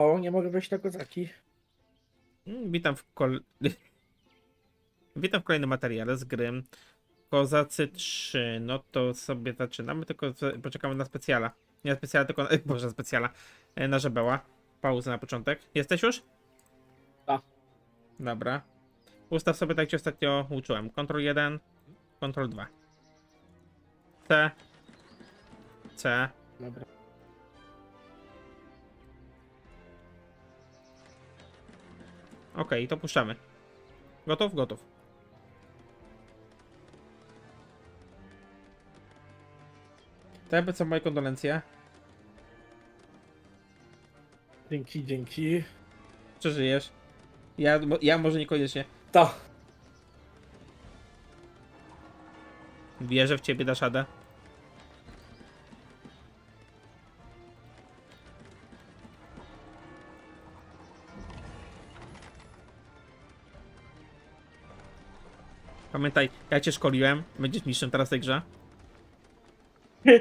O, nie mogę wejść na kozaki. Mm, Witam w kol... Witam w kolejnym materiale z gry Kozacy 3. No to sobie zaczynamy, tylko poczekamy na specjala. Nie na specjala, tylko na... Boże, na specjala. E, Na żebeła. Pauzę na początek. Jesteś już? Tak. Dobra. Ustaw sobie tak jak ci ostatnio uczyłem. Ctrl 1, Ctrl 2. C. C. Dobra. Okej, to puszczamy. Gotów? Gotów. To jakby co moje kondolencje. Dzięki, dzięki. Przeżyjesz. Ja, ja może niekoniecznie. Ta. Wierzę w ciebie, dasz radę. Pamiętaj, ja cię szkoliłem. Będziesz mistrzem teraz w tej grze.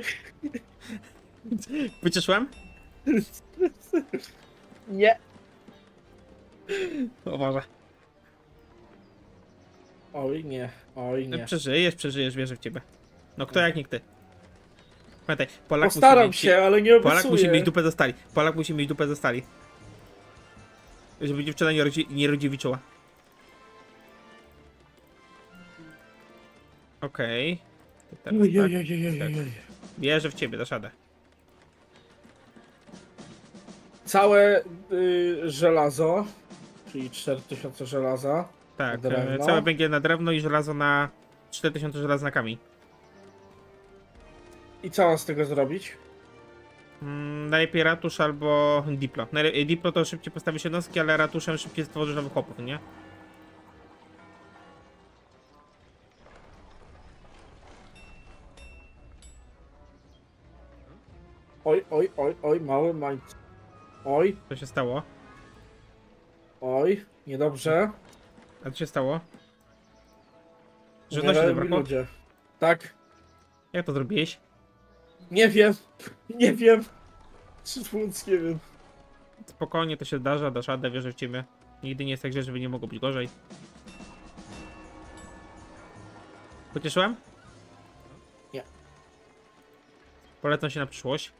Wycieszłem? Nie. O Boże. Oj, nie. Oj, nie. Przeżyjesz, przeżyjesz, wierzę w ciebie. No kto jak nie ty. Pamiętaj, Polak musi Postaram mieć, się, ale nie obiecuję. Polak musi mieć dupę ze stali. Polak musi mieć dupę ze stali. Żeby dziewczyna nie, rodzi, nie rodziewiczyła. Okej. To teraz Oj, tak. oj, oj, oj, oj, oj, oj. Wierzę w ciebie, dasz radę. Całe y, żelazo, czyli 4000 żelaza. Tak, Na drewno. e, całe węgiel na drewno i żelazo na 4000 żelaza na kamień. I co mam z tego zrobić? Mm, najlepiej ratusz albo diplo. Najle- diplo to szybciej postawisz jednostki, ale ratuszem szybciej stworzysz nowych chłopów, nie? Oj, oj, oj, oj, mały mań. Oj, Co się stało? oj, niedobrze. A co się stało? Umierają mi zabrakło? ludzie. Tak, Jak to zrobiłeś? nie wiem, nie wiem. Szczerze nie wiem. Spokojnie, to się zdarza, dasz radę, wierzę w ciebie. Nigdy nie jest tak źle, żeby nie mogło być gorzej. Pocieszyłem? Nie. Polecam się na przyszłość.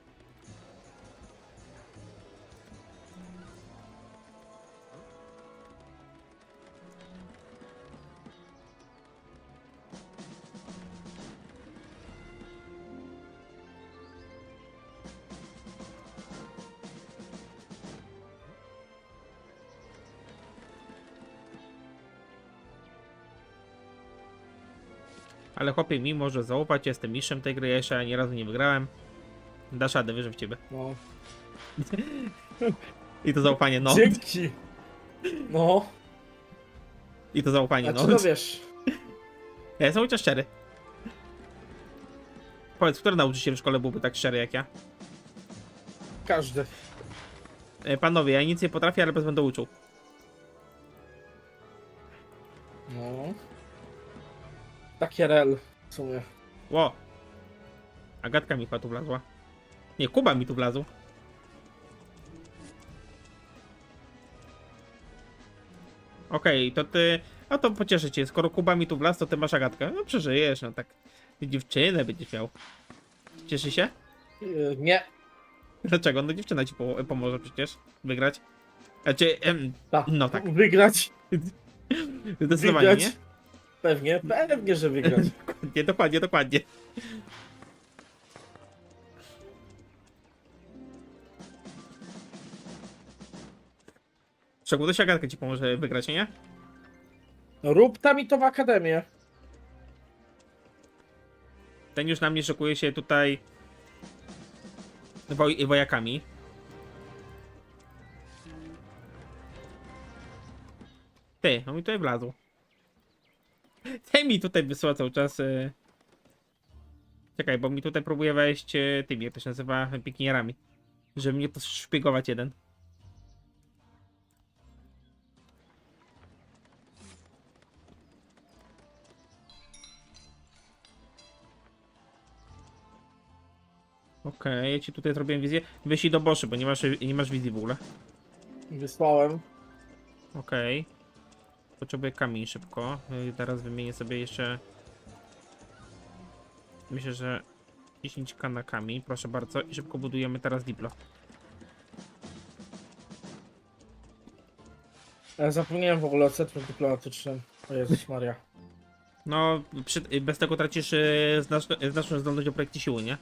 Ale chłopie, mi może zaufać, jestem mistrzem tej gry, ja jeszcze ani razu nie wygrałem. Dasz radę, wierzę w ciebie. No. I to zaufanie, no. Dzięki. No, I to zaufanie, a no. czy no wiesz, Ja jestem chociaż szczery. Powiedz, który nauczyciel w szkole byłby tak szczery jak ja? każdy. E, panowie, ja nic nie potrafię, ale bez będę uczył. No. Takie rel w sumie. Ło! Agatka mi chyba tu wlazła. Nie, Kuba mi tu wlazł. Okej, to ty... No to pocieszę cię, skoro Kuba mi tu wlazł, to ty masz Agatkę. No przeżyjesz, no tak. Dziewczynę będziesz miał. Cieszy się? Yy, nie. Dlaczego? No dziewczyna ci po pomoże przecież wygrać. Znaczy, em, Ta. no tak. Wygrać. Zdecydowanie, Wygrać. nie? Pewnie, pewnie, że wygrać. Dokładnie, dokładnie, dokładnie. Szczególnie się Agatka ci pomoże wygrać, nie? No, rób tam i to w akademię. Ten już na mnie szokuje się tutaj woj wojakami. Ty, on mi tutaj wlazł. Ten mi tutaj wysyła cały czas. Y... Czekaj, bo mi tutaj próbuje wejść y, tymi, jak to się nazywa, pikinierami. Żeby mnie poszpiegować jeden. Okej, ja ci tutaj zrobiłem wizję. Wyślij do boszy, bo nie masz, nie masz wizji w ogóle. Wysłałem. Okej. Potrzebuję kamień szybko. Y, Teraz wymienię sobie jeszcze. Myślę, że 10k na kamień, proszę bardzo. I szybko budujemy teraz diplo. Ja zapomniałem w ogóle o centrum dyplomatycznym. O Jezus Maria. No, przy, y, bez tego tracisz y, znaczną, znaczną zdolność do projekcji siły, nie?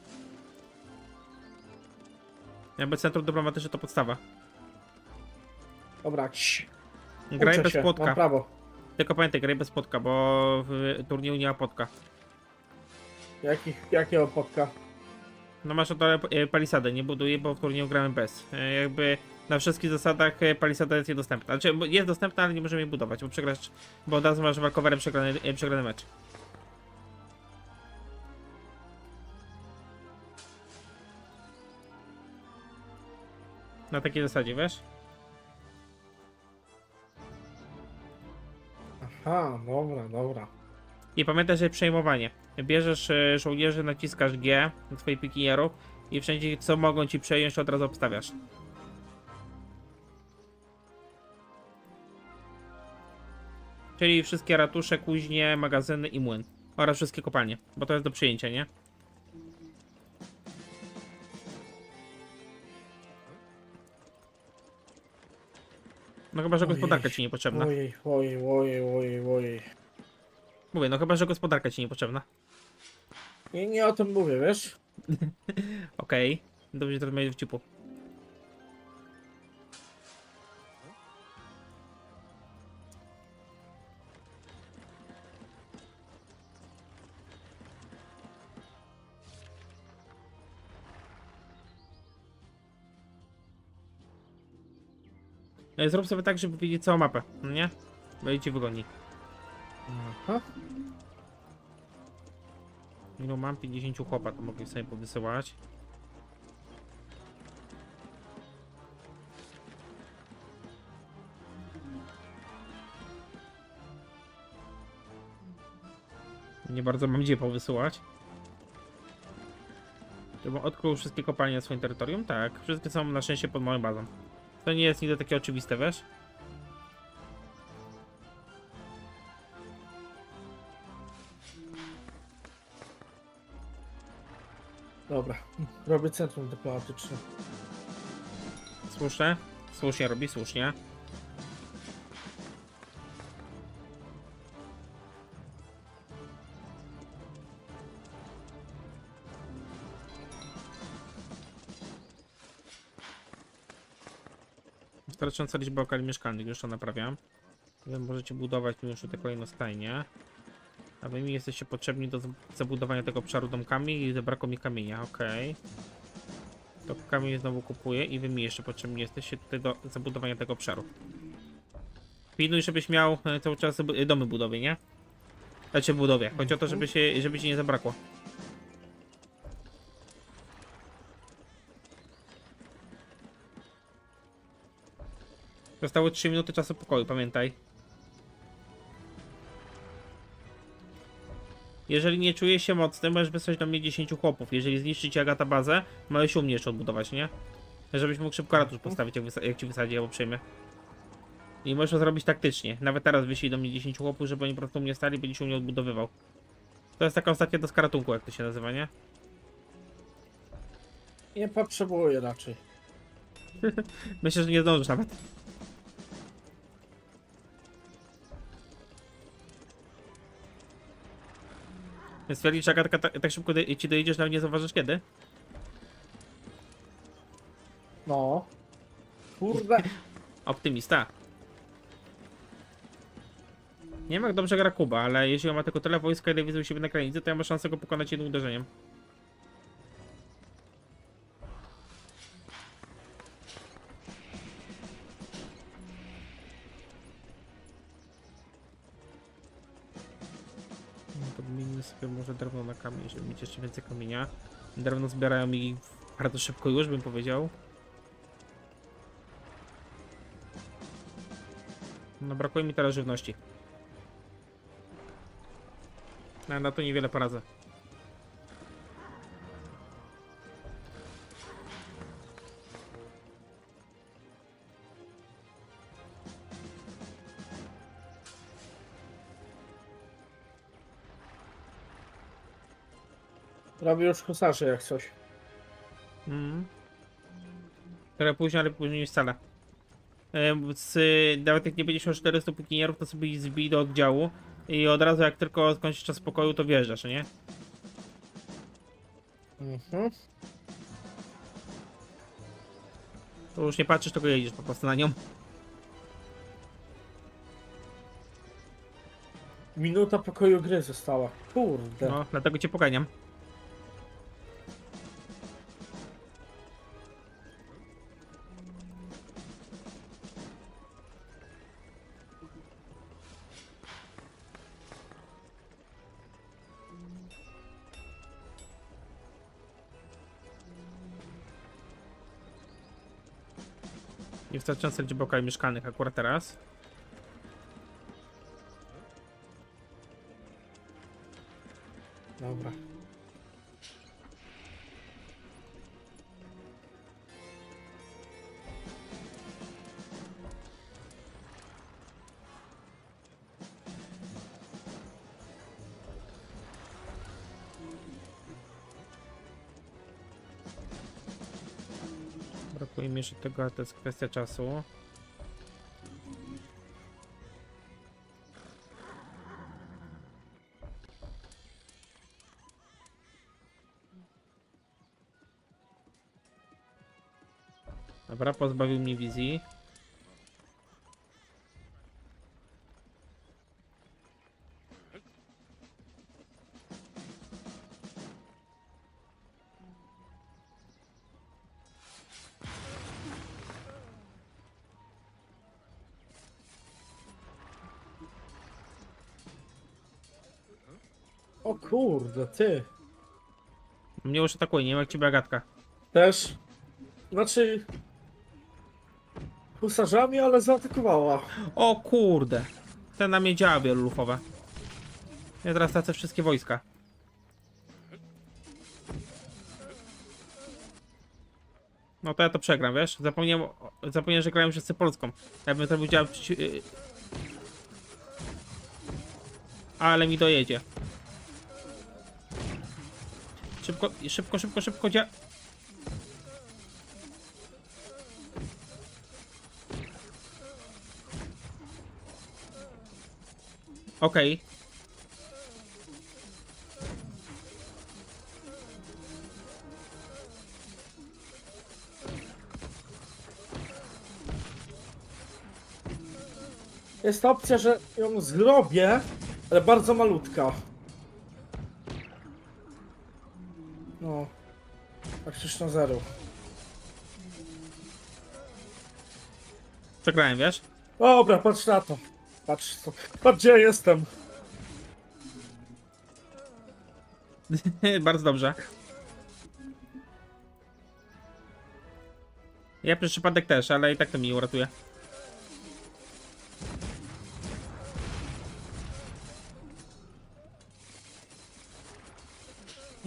Jakby centrum dyplomatyczne to podstawa. Dobra, cii. Graj Uczę bez się. Mam prawo. Tylko pamiętaj, graj bez płotka, bo w turnieju nie ma płotka. Jaki, jakiego podka? No masz o dole e, palisadę, nie buduję, bo w turnieju gramy bez. E, Jakby na wszystkich zasadach e, palisada jest niedostępna. Znaczy bo jest dostępna, ale nie możemy jej budować, bo przegrasz, bo od razu masz walkowerem przegrany, e, przegrany mecz. Na takiej zasadzie, wiesz? Aha, dobra, dobra. I pamiętaj, że przejmowanie. Bierzesz e, żołnierzy, naciskasz G na swoich pikinierów i wszędzie co mogą ci przejąć od razu obstawiasz. Czyli wszystkie ratusze, kuźnie, magazyny i młyn. Oraz wszystkie kopalnie, bo to jest do przyjęcia, nie? No chyba, że Ojej. gospodarka ci niepotrzebna. Ojej, ojej, ojej, ojej, ojej. Mówię, no chyba, że gospodarka ci niepotrzebna. Nie, nie o tym mówię, wiesz? Okej, dobrze, teraz będzie w ciupu. Zrób sobie tak, żeby widzieć całą mapę, no nie? Będzie ci wygodniej. Aha. Ilu mam? 50 chłopa, to mogę sobie powysyłać. Nie bardzo mam gdzie powysyłać. Żebym odkrył wszystkie kopalnie na swoim terytorium? Tak, wszystkie są na szczęście pod moją bazą. To nie jest nigdy takie oczywiste, wiesz? Dobra. Robię centrum dyplomatyczne. Słusznie? Słusznie robi, słusznie. Wystarczająca liczba lokali mieszkalnych, to naprawiam. Wy możecie budować już te kolejne stajnie. A wy mi jesteście potrzebni do zab- zabudowania tego obszaru domkami i zabrakło mi kamienia, okej. To kamień znowu kupuję i wy mi jeszcze potrzebni jesteście tutaj do zabudowania tego obszaru. Pilnuj, żebyś miał e, cały czas bu- domy budowy, nie? Znaczy budowie. Chodzi o to, żeby się, żeby ci nie zabrakło. Zostały 3 minuty czasu pokoju, pamiętaj. Jeżeli nie czujesz się mocny, możesz wysłać do mnie 10 chłopów. Jeżeli zniszczy ci Agata bazę, możesz się u mnie jeszcze odbudować, nie? Żebyś mógł szybko ratusz postawić, jak, jak ci wysadzi albo przyjmie. I możesz to zrobić taktycznie. Nawet teraz wyślij do mnie 10 chłopów, żeby oni po prostu u mnie stali, będziesz u mnie odbudowywał. To jest taka ostatnia doska ratunku, jak to się nazywa, nie? Nie potrzebuję raczej. Myślę, że nie zdążysz nawet. Więc stwierdzisz, że Agatka tak, tak szybko do- ci dojedziesz, nawet nie zauważysz kiedy? No. Kurde. Optymista. Nie wiem jak dobrze gra Kuba, ale jeśli on ma tylko tyle wojska, ile widzę u siebie na granicy, to ja mam szansę go pokonać jednym uderzeniem. Mieć jeszcze więcej kamienia. Drewno zbierają mi bardzo szybko już, bym powiedział. No brakuje mi teraz żywności. No, na to niewiele poradzę. Robię już husarze jak coś. Mhm. Trochę później, ale później niż wcale. Em, Z, nawet jak nie będziesz miał 400 pukinierów, to sobie zbij do oddziału i od razu jak tylko skończysz czas spokoju, to wjeżdżasz, nie? Mhm. To już nie patrzysz, tylko jedziesz po prostu na nią. Minuta pokoju gry została. Kurde. No, dlatego cię poganiam. Niewystarczająca liczba lokali mieszkalnych akurat teraz. Brakuje mi jeszcze tego, ale to jest kwestia czasu. Dobra, pozbawił mnie wizji. Kurde, ty. Mnie już atakuje, nie wiem jak ciebie Agatka. Też. Znaczy... Husarzami, ale zaatakowała. O kurde! Ten na mnie działa. Ja teraz tracę wszystkie wojska. No to ja to przegram, wiesz? Zapomniałem, o- zapomniałem że grałem wszyscy Polską. Ja bym zrobił dział... przeci- y- Ale mi dojedzie. Szybko, szybko, szybko, szybko dzia... Okej. Jest opcja, że ją zrobię, ale bardzo malutka. No. Praktycznie zero. Przegrałem, wiesz? Dobra, patrz na to. Patrz, co- patrz gdzie ja jestem. Bardzo dobrze. Ja przez przypadek też, ale i tak to mi uratuje.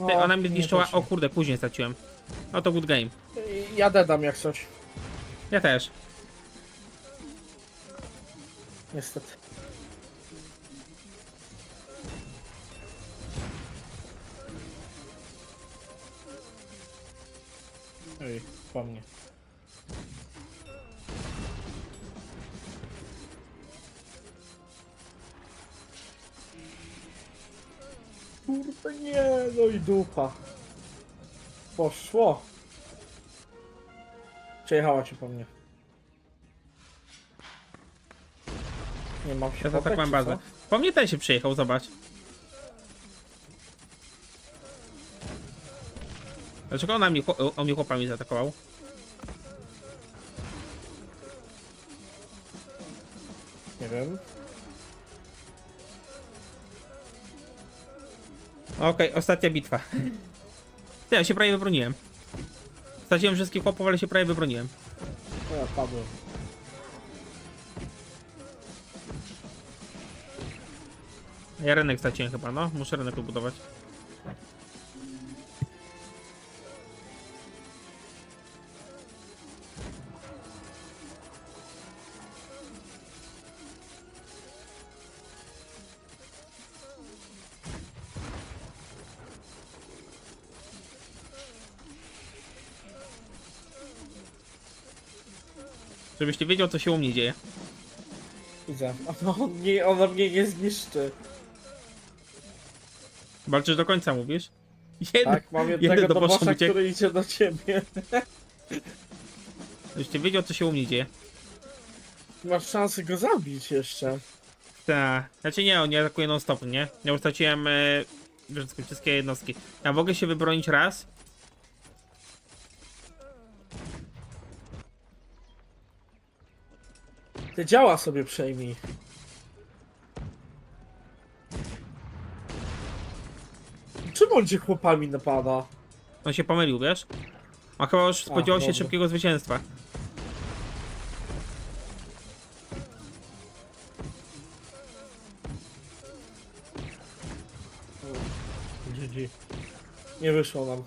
No, Ty, ona mnie nie zniszczyła. O kurde, później straciłem. No to good game. Ja dedam jak coś. Ja też. Niestety. Ej, po mnie. Kurde nie, no i dupa. Poszło. Przejechała ci po mnie. Nie mam się Ja popek, zaatakowałem czy bazę. co? Po mnie ten się przyjechał, zobacz. Dlaczego ona mnie, chło- on mnie chłopami zaatakował? Nie wiem. Okej, ostatnia bitwa. Ty, ja się prawie wybroniłem. Straciłem wszystkich chłopów, ale się prawie wybroniłem. O, ja padłem. Ja rynek straciłem chyba, no. Muszę rynek budować. Żebyś wiedział, co się u mnie dzieje. Widzę. Ona, on mnie, ona mnie nie zniszczy. Walczysz do końca, mówisz? Jeden, Tak, mam jednego do dobosza, uciekł. który idzie do ciebie. Żebyś wiedział, co się u mnie dzieje. Masz szansę go zabić jeszcze. Tak. Znaczy nie, on nie atakuje non stop, nie? Ja już straciłem e, wszystkie- wszystkie jednostki. Ja mogę się wybronić raz. Te działa sobie przejmij. Czym on cię chłopami napada? On się pomylił, wiesz? A chyba już spodziewał się dobra. szybkiego zwycięstwa. GG. Nie wyszło nam.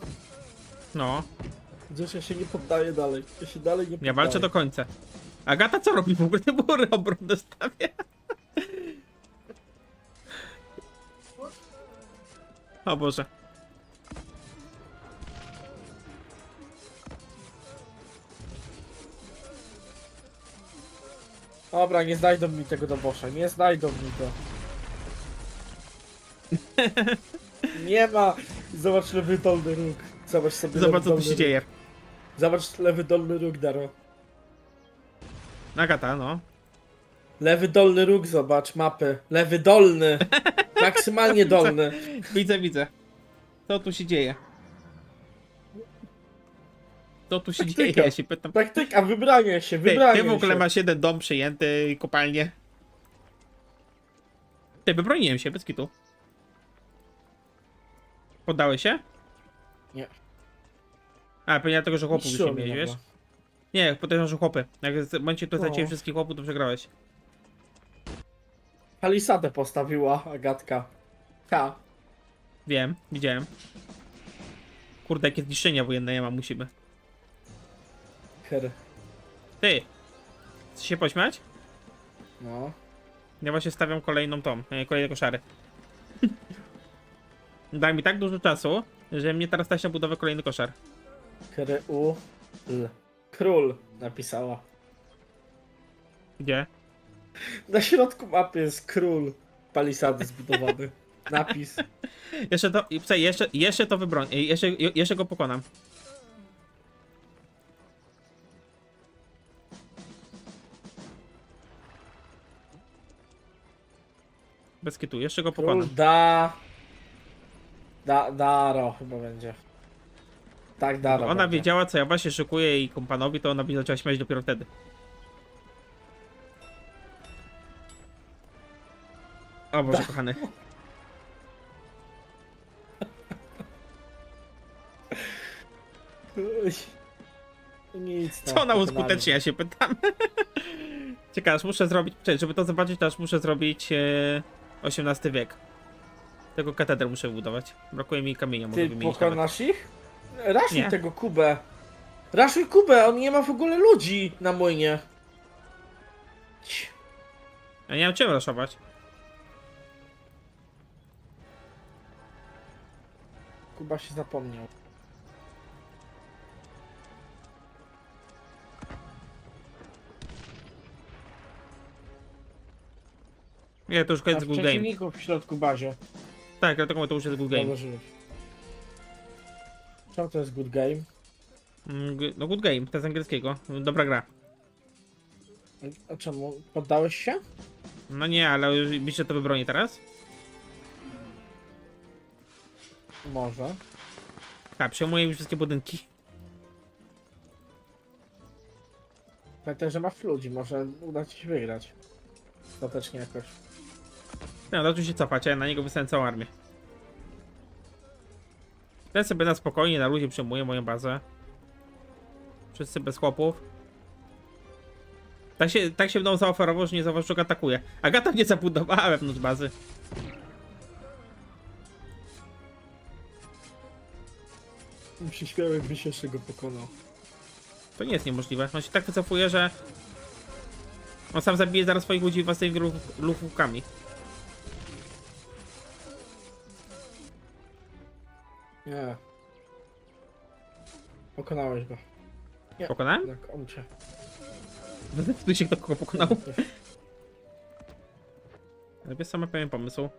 No, Gdzieś ja się nie poddaję dalej. Ja się dalej nie poddaję. ja walczę do końca. Agata co robi w ogóle? Te bury obron dostawia. O Boże. Dobra, nie znajdą mi tego dobosza. Nie znajdą mi go. nie ma. Zobacz lewy dolny róg. Zobacz sobie Zobacz lewy co tu dolny się róg. dzieje. Zobacz lewy dolny róg, Daro. Agata, no. Lewy dolny róg, zobacz, mapy. Lewy dolny. Maksymalnie dolny. Widzę, widzę. Co tu się dzieje? Co tu się dzieje? Ja się pytam. Wybranie się, Ty, wybranie ty w ogóle się. masz jeden dom przyjęty i kopalnię. Ty, wybroniłem się, bez kitu. Poddałeś się? Nie. A, pewnie dlatego, że chłopów Niszczyło się mnie mieć, wiesz? Nie, podejrzewam, że chłopy. Jak w momencie tu No. straciłeś wszystkich chłopów, to przegrałeś. Palisadę postawiła Agatka. Ha. Wiem, widziałem. Kurde, jakie zniszczenia wojenne ja mam, musimy. Her. Ty! Chcesz się pośmiać? No. Ja właśnie stawiam kolejną tą, e, kolejne koszary. Daj mi tak dużo czasu, że mnie teraz stać na budowę kolejny koszar. Kry u. L. Król napisała. Gdzie? Na środku mapy jest król palisady zbudowany. Napis. Jeszcze to, słuchaj, jeszcze, jeszcze to wybroń, jeszcze, je- jeszcze go pokonam. Bez kitu, jeszcze go Król pokonam. da. Da, Daro chyba będzie. Tak, Daro. Ona będzie. wiedziała, co ja właśnie szykuję i kompanowi, to ona by zaczęła śmiać dopiero wtedy. O Boże, kochany. Uj. Nic. Co ona pokonali. uskutecznie, ja się pytam. Ciekawe, aż muszę zrobić, czekaj, żeby to zobaczyć, to aż muszę zrobić e, XVIII wiek. Tego katedrę muszę wybudować. Brakuje mi kamienia, mogę Ty wymienić nawet. pokonasz ich? Raszuj Nie. tego Kubę. Raszuj Kubę, on nie ma w ogóle ludzi na młynie. Ć. Ja nie mam czym raszować. Kuba się zapomniał. Nie, to już koniec good game. przeciwników w środku bazie. Tak, dlatego to już jest good game. Założyłeś. Czemu to jest good game? Mm, g- No good game, to z angielskiego. Dobra gra. A czemu? Poddałeś się? No nie, ale już- wiesz, że to wybroni teraz? Może. Tak, przejmuję już wszystkie budynki. Pamiętaj, że masz ludzi, może uda ci się wygrać. Ostatecznie jakoś. No, zaczął się cofać, a ja na niego wysłałem całą armię. Ten sobie na spokojnie, na luzie przejmuje moją bazę. Wszyscy bez chłopów. Tak się, tak się mną zaoferował, że nie zauważył, atakuje. Agata mnie zabudowała wewnątrz bazy. Bym się śmiał, jakbyś jeszcze go pokonał. To nie jest niemożliwe. On się tak wycofuje, że... On sam zabije zaraz swoich ludzi własnymi luf- Nie. Pokonałeś go. Pokonałem? Tak, on cię. Zdecyduj się, kto kogo pokonał. Wiesz, sama pewien pomysł.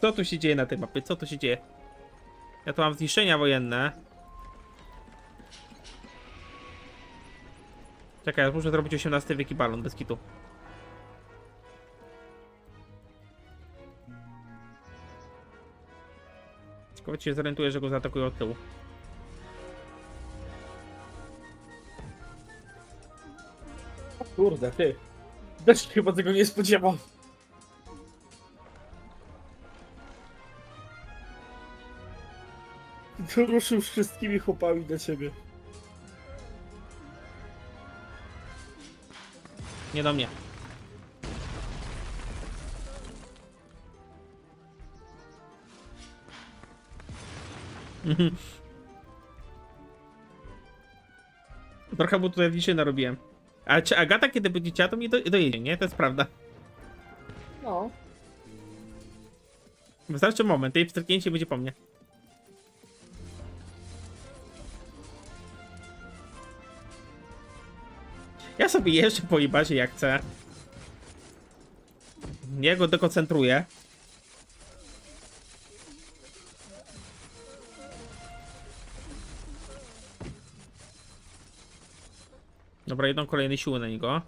Co tu się dzieje na tej mapie? Co tu się dzieje? Ja tu mam zniszczenia wojenne. Czekaj, ja muszę zrobić 18 wieki balon bez kitu. Czy się zorientuję, że go zaatakuję od tyłu. O kurde, ty. Też chyba tego nie spodziewał. To ruszył wszystkimi chłopami do ciebie. Nie do mnie. Mhm. Trochę mu tutaj dzisiaj narobiłem. Ale czy Agata kiedy będzie chciała, to mnie do, dojedzie, nie? To jest prawda. No. Wystarczy moment, jej wstrzyknięcie będzie po mnie. Ja sobie jeszcze po jej bazie jak chcę. Ja go dekoncentruję. Dobra, idą kolejne siły na niego.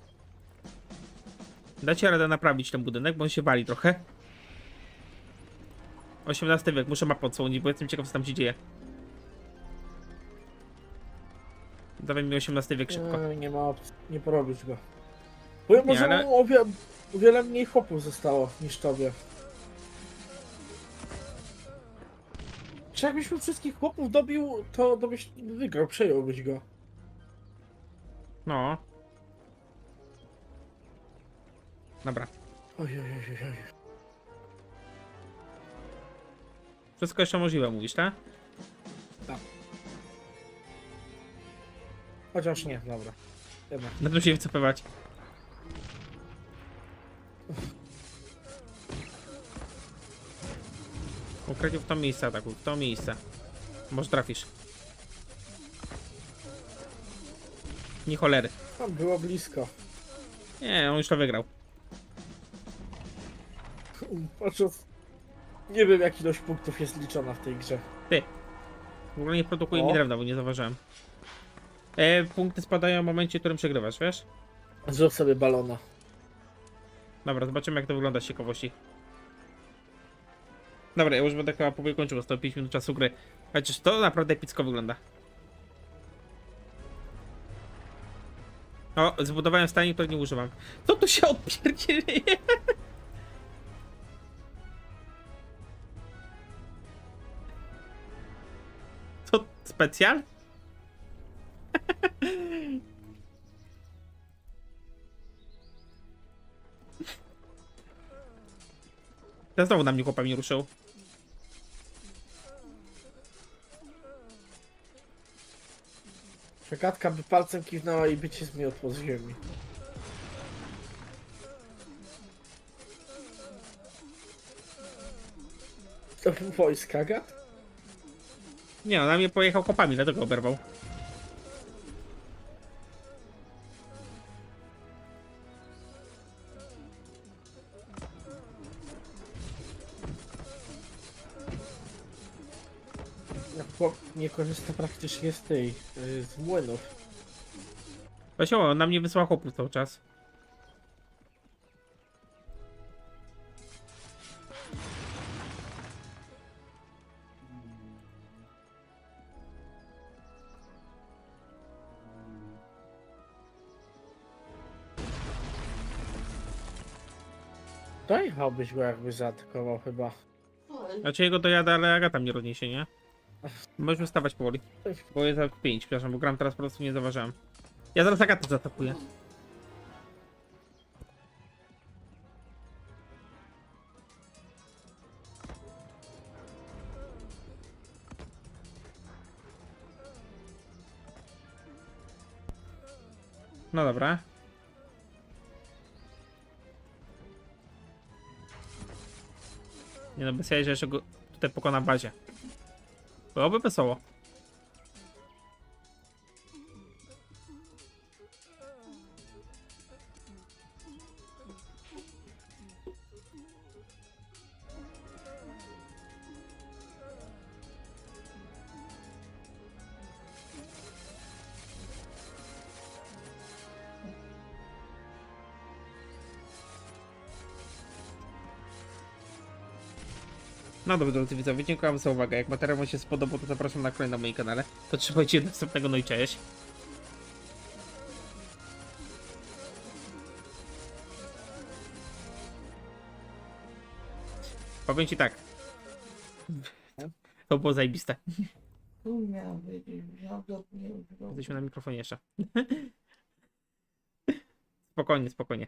Dacie radę naprawić ten budynek, bo on się wali trochę. 18 wiek, muszę mapę odsłonić, bo jestem ciekaw co tam się dzieje. Dawaj mi 18 wiek szybko. Nie, nie ma opcji, nie porobisz go. Bo ja może ale- mu o, wie, o wiele mniej chłopów zostało niż tobie. Czy jakbyśmy wszystkich chłopów dobił, to, to byś wygrał, przejąłbyś go. No. Dobra. Oj, oj, oj, oj. Wszystko jeszcze możliwe mówisz, tak? Chociaż nie, dobra. Na tym się wycofywać. Ukrycie w to miejsce ataku, w to miejsce. Może trafisz. Nie cholery. Tam było blisko. Nie, on już to wygrał. Patrząc... Nie wiem jak ilość punktów jest liczona w tej grze. Ty. W ogóle nie produkuje O. mi drewna, bo nie zauważyłem. E, punkty spadają w momencie, w którym przegrywasz, wiesz? Zrób sobie balona. Dobra, zobaczymy jak to wygląda z ciekawości. Dobra, ja już będę chyba powoli kończył, bo 105 minut czasu gry. Chociaż to naprawdę epicko wygląda. O, zbudowałem stanie, której nie używam. Co tu się odpierdzieje? To specjal? Znowu na mnie chłopami ruszył. Przekatka by palcem kiwnęła i by cię zmiotło z ziemi. To był wojska, gad? Nie, on na mnie pojechał chłopami, dlatego oberwał. Korzysta praktycznie z tej, y, z młynów. Wesoło, on na mnie wysłał chłopów cały czas. Dojechałbyś go jakby zaatakował chyba. Znaczy jego dojadę, ale Agata mnie rozniesie, nie? Możesz wystawać powoli. Bo jest za 5, przepraszam, bo gram teraz po prostu nie zauważyłem. Ja zaraz Agatę zaatakuję. No dobra. Nie no, bez jaj, że jeszcze go tutaj pokona w bazie. Byłoby wesoło. No dobrze, drodzy widzowie, dziękuję za uwagę. Jak materiał wam się spodobał, to zapraszam na kolejny na moim kanale. To trzymajcie do następnego, no i cześć. Powiem ci tak. To było zajebiste. Tu miał być, mnie. Jesteśmy na mikrofonie jeszcze. spokojnie, spokojnie.